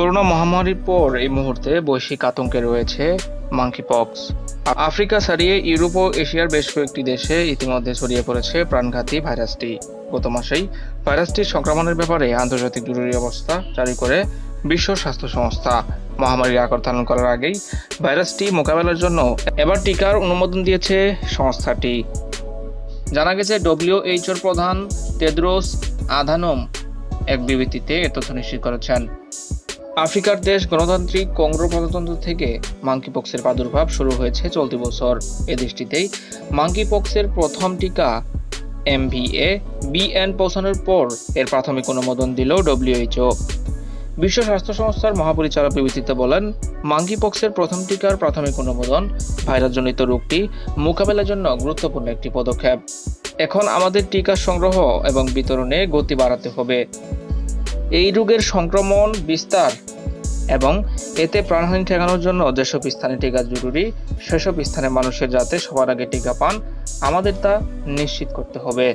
Corona মহামারীর পর এই মুহূর্তে বৈশ্বিক আতঙ্কে রয়েছে মাঙ্কি পক্স আফ্রিকা ছাড়িয়ে ইউরোপ ও এশিয়ার বেশ কয়েকটি দেশে ইতিমধ্যে ছড়িয়ে পড়েছে প্রাণঘাতী ভাইরাসটি। গত মাসেই ভাইরাসটির সংক্রমণের ব্যাপারে আন্তর্জাতিক জরুরি অবস্থা জারি করে বিশ্ব স্বাস্থ্য সংস্থা। মহামারীর আকার ধারণ করার আগেই ভাইরাসটি মোকাবেলার জন্য এবার টিকার অনুমোদন দিয়েছে সংস্থাটি। জানা গেছে, ডব্লিউএইচওর প্রধান তেদ্রোস আধানম এক বিবৃতিতে এ তথ্য নিশ্চিত করেছেন। আফ্রিকার দেশ গণতান্ত্রিক কংগ্রো প্রজাতন্ত্র থেকে মাঙ্কিপক্সের প্রাদুর্ভাব শুরু হয়েছে চলতি বছর। এ দৃষ্টিতেই মাঙ্কিপক্সের প্রথম টিকা এমভিএ বিএন পৌঁছানোর পর এর প্রাথমিক অনুমোদন দিল ডব্লিউএইচও বিশ্ব স্বাস্থ্য সংস্থার মহাপরিচালক বিবৃতিতে বলেন মাঙ্কিপক্সের প্রথম টিকার প্রাথমিক অনুমোদন ভাইরাসজনিত রোগটি মোকাবেলার জন্য গুরুত্বপূর্ণ একটি পদক্ষেপ। এখন আমাদের টিকা সংগ্রহ এবং বিতরণে গতি বাড়াতে হবে। এই রোগের সংক্রমণ বিস্তার এবং এতে প্রাণহানি ঠেকানোর জন্য যেসব স্থানে টিকা জরুরি, সেসব স্থানে মানুষের যাতে সবার আগে টিকা পান, আমাদের তা নিশ্চিত করতে হবে।